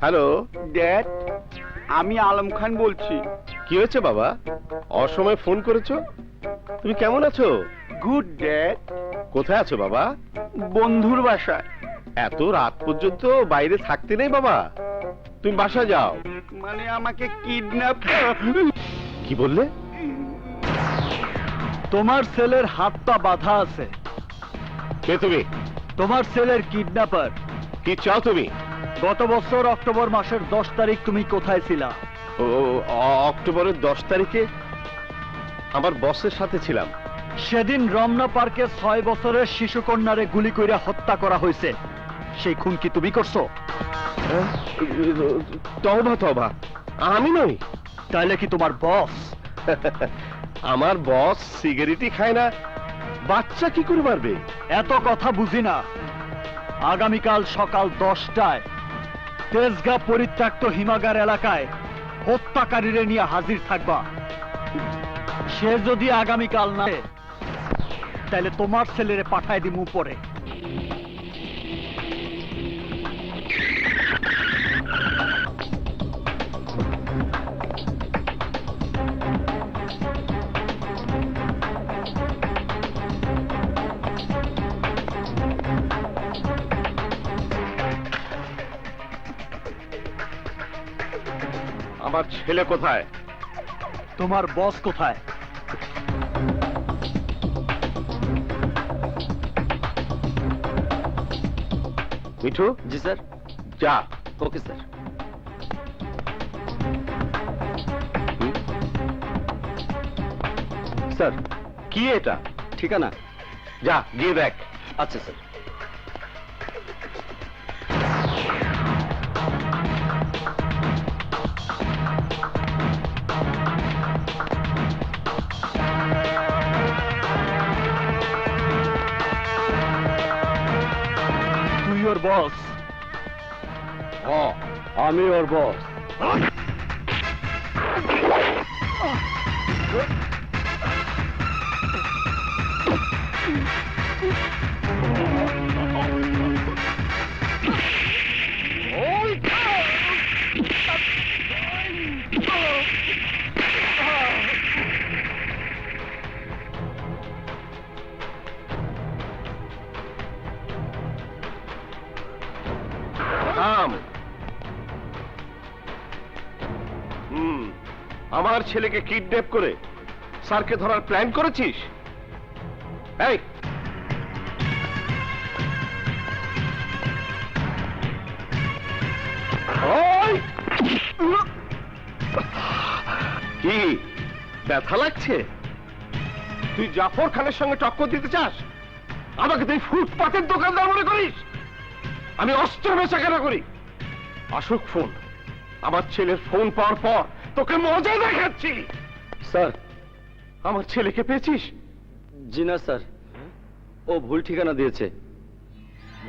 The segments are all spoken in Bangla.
হ্যালো। ড্যাড আমি আলম খান বলছি। কি হয়েছে বাবা? অসময়ে ফোন করেছ? তুমি কেমন আছো? গুড ড্যাড কোথায় আছো বাবা? বন্ধুর বাসায়। এত রাত পর্যন্ত বাইরে থাকতে নেই বাবা। তুমি বাসা যাও। মানে আমাকে কিডন্যাপ কি বললে? তোমার ছেলের হাত পা বাধা আছে। কে তুমি? তোমার ছেলের কিডন্যাপার। কি চাও তুমি? গত বছর অক্টোবর মাসের দশ তারিখ তুমি কোথায় ছিলা? ও অক্টোবরের দশ তারিখে আমার বসের সাথে ছিলাম। সেদিন রমনা পার্কে ছয় বছরের শিশু কন্যারে গুলি কইরা হত্যা করা হয়েছে সেই খুন কি তুমি করছ? হ্যাঁ? তবা তবা আমি নই। তাইলে কি তোমার বস? আমার বস সিগারেটই খায় না। বাচ্চা কি করে পারবে এত কথা বুঝি না। আগামীকাল সকাল দশটায় তেজগা পরিত্যক্ত হিমাগার এলাকায় হত্যাকারীরে নিয়ে হাজির থাকবা। সে যদি আগামীকাল না তাহলে তোমার ছেলেরে পাঠায় দিমু পরে আমার ছেলে কোথায়? তোমার বস কোথায়? মিঠু? জি স্যার। যা। Okay sir. স্যার কি এটা? ঠিকানা? যা গিয়ে দেখ। আচ্ছা স্যার। ওর বস। আমি ওর বস। আমার ছেলেকে কিডন্যাপ করে স্যারকে ধরার প্ল্যান করেছিস? এই! কি? ব্যথা লাগছে? তুই জাফর খানের সঙ্গে টক্কর দিতে চাস? আমাকে তুই ফুটপাতের দোকানদার মনে করিস? আমি অস্ত্র বেচা কেনা করি? আসুক ফোন। আমার ছেলের ফোন পাওয়ার পর তোকে মজা দেখাচ্ছি। স্যার। আমার ছেলেকে পেয়েছিস? জি না স্যার। ও ভুল ঠিকানা দিয়েছে।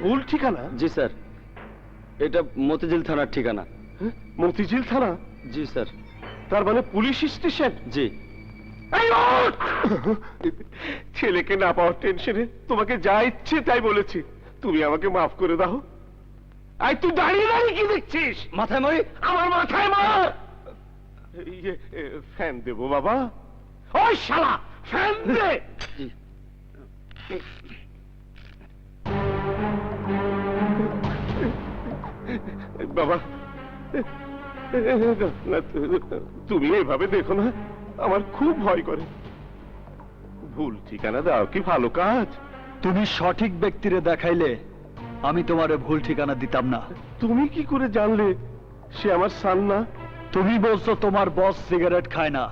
ভুল ঠিকানা? জি স্যার। এটা মতিঝিল থানার ঠিকানা। হ্যাঁ? মতিঝিল থানা? জি স্যার। তার মানে পুলিশ স্টেশন? জি। ছেলেকে না পাওয়ার টেনশনে তোমাকে যা ইচ্ছে তাই বলেছি। তুমি আমাকে মাফ করে দাও। আই তুই দাঁড়িয়ে দাঁড়িয়ে কি দেখছিস? মাথায় মারি আমার মাথায় মার! ইয়ে, ফ্যান দেবো বাবা। ওই শালা ফ্যান দে! বাবা তুমি এভাবে দেখো না আমার খুব ভয় করে। ভুল ঠিকানা দাও কি ভালো কাজ? তুমি সঠিক ব্যক্তিরে দেখাইলে আমি তোমার ভুল ঠিকানা দিতাম না। তুমি কি করে জানলে? সে আমার সান না। তুমি বলছো তোমার বস সিগারেট খায় না।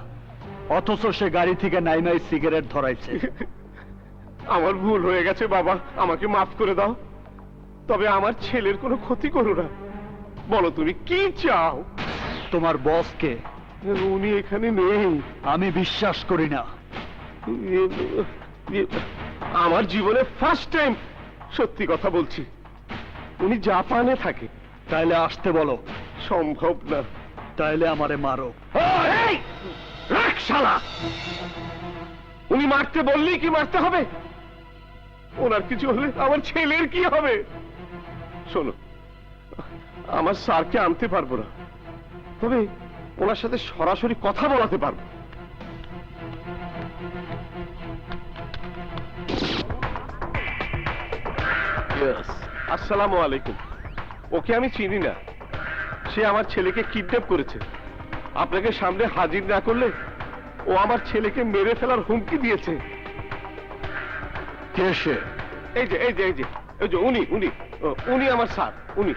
অথচ সে গাড়ি থেকে নাইমাই সিগারেট ধরাইছে। আমার ভুল হয়ে গেছে বাবা আমাকে মাফ করে দাও। তবে আমার ছেলের কোনো ক্ষতি করো না। বলো তুমি কি চাও? তোমার বসকে উনি এখানে নেই। আমি বিশ্বাস করি না। আমার জীবনে ফার্স্ট টাইম সত্যি কথা বলছি। উনি জাপানে থাকে। তাইলে আসতে বলো। সম্ভব না। তাইলে আমারে মারো। ও, শালা! উনি মারতে বললেই কি মারতে হবে? ওনার কিছু হলে আমার ছেলের কি হবে? শোনো আমার স্যারকে আনতে পারব না। তবে ওনার সাথে সরাসরি কথা বলাতে পারব। আসসালামু আলাইকুম। ওকে আমি চিনি না। সে আমার ছেলেকে কিডন্যাপ করেছে। আপনাকে সামনে হাজির না করলে ও আমার ছেলেকে মেরে ফেলার হুমকি দিয়েছে। কে সে? এই যে এই যে এই যে এই যে উনি উনি উনি আমার স্যার উনি।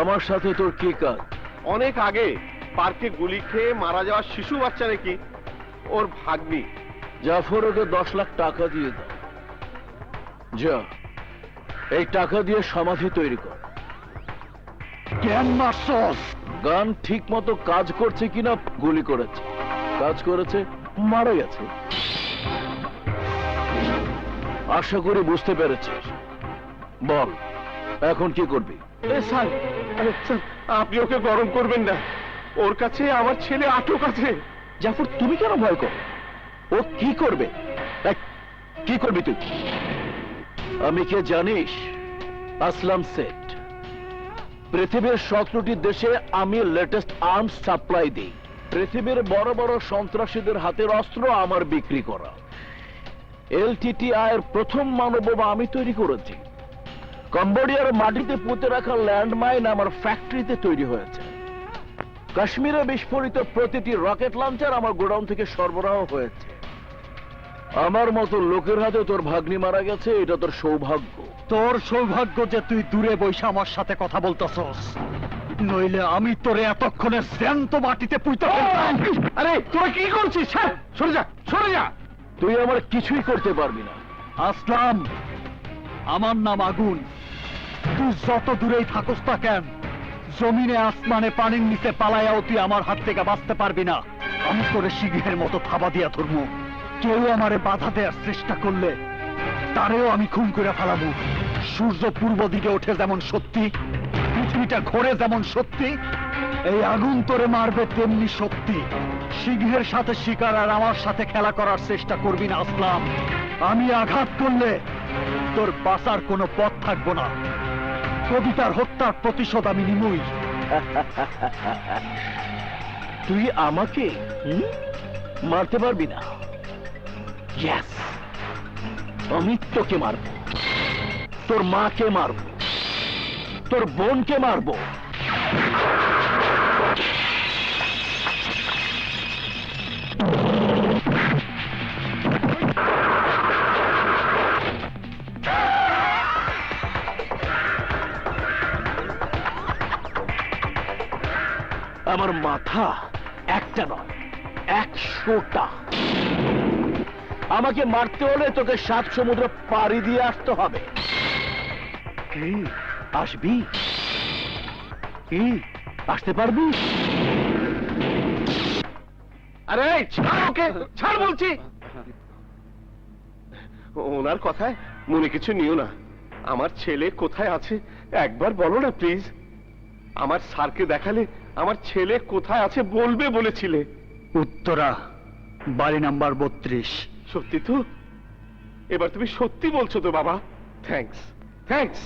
আমার সাথে তোর কি কাজ? অনেক আগে পার্কে গুলি খেয়ে মারা যাওয়া শিশু বাচ্চা নাকি ওর ভাগ্নি। জাফর ওকে দশ লাখ টাকা দিয়ে দাও। যা এই টাকা দিয়ে সমাধি তৈরি কর। জ্ঞান গান ঠিক মতো কাজ করছে কিনা গুলি করেছে। কাজ করেছে মারা গেছে। আশা করি বুঝতে পেরেছিস। বল এখন কি করবি? স্যার আপনি ওকে গরম করবেন না। ওর কাছে আমার ছেলে আটক আছে। জাফর তুমি কেন ভয় করো? ও কি করবে? কি করবি তুই? আমি কে জানিস? আসলাম সেট। পৃথিবীর সতেরোটি দেশে আমি লেটেস্ট আর্মস সাপ্লাই দিই। পৃথিবীর বড় বড় সন্ত্রাসীদের হাতের অস্ত্র আমার বিক্রি করা। এলটিটিআই এর প্রথম মানববোমা আমি তৈরি করেছি। কম্বোডিয়ার মাটিতে পুঁতে রাখা ল্যান্ডমাইন আমার ফ্যাক্টরিতে তৈরি হয়েছে। কাশ্মীরে বিস্ফোরিত প্রতিটি রকেট লঞ্চার আমার গোডাউন থেকে সরবরাহ হয়েছে। আমার মতো লোকের হাতে তোর ভাগ্নি মারা গেছে এটা তোর সৌভাগ্য। তোর সৌভাগ্য যে তুই দূরে বসে আমার সাথে কথা বলতেছস। নইলে আমি তোরে এতক্ষণে জ্যান্ত মাটিতে পুইতে ফেলতাম। আরে তোরা কি করছিস? স্যার সরে যা সরে যা। তুই আমার কিছুই করতে পারবি না। আসলাম। আমার নাম আগুন। তুই যত দূরেই থাকস না কেন জমিনে আসমানে পানির নিচে পালায়াও তুই আমার হাত থেকে বাঁচতে পারবি না। আমি তোরে শিগের মতো থাবা দিয়া ধরব কেউ আমারে বাধা দেওয়ার চেষ্টা করলে, তারেও আমি খুন করে ফেলাবো। সূর্য পূর্ব দিকে ওঠে যেমন সত্যি, পৃথিবীটা ঘোরে যেমন সত্যি, এই আগুন তোরে মারবে তেমনি সত্যি সিংহের সাথে শিকার আর আমার সাথে খেলা করার চেষ্টা করবি না, আসলাম। আমি আঘাত করলে তোর বাঁচার কোনো পথ থাকব না। কবিতার হত্যার প্রতিশোধ আমি নিমুই তুই আমাকে মারতে পারবি না। আমি তোকে মারব। তোর মাকে মারব। তোর বোনকে মারব। আমার মাথা একটা নয় একশোটা। আমাকে মারতে হলে তোকে সাত সমুদ্র পাড়ি দিয়ে আসতে হবে। আসবি? কি? আসতে পারবি? আরে ছাড় ওকে ছাড় বলছি। ওনার কথায় মনে কিছু নিও না। আমার ছেলে কোথায় আছে? একবার বলো না প্লিজ। আমার স্যারকে দেখালে আমার ছেলে কোথায় আছে বলবে বলেছিলে। উত্তরা বাড়ি নাম্বার বত্রিশ। সত্যি তো? এবার তুমি সত্যি বলছো তো বাবা। থ্যাঙ্কস থ্যাঙ্কস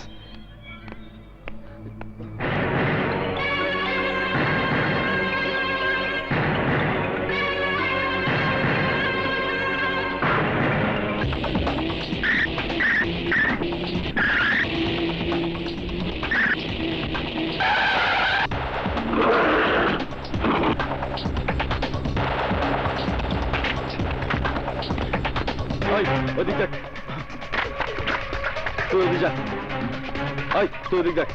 ওই ওদিক দেখ।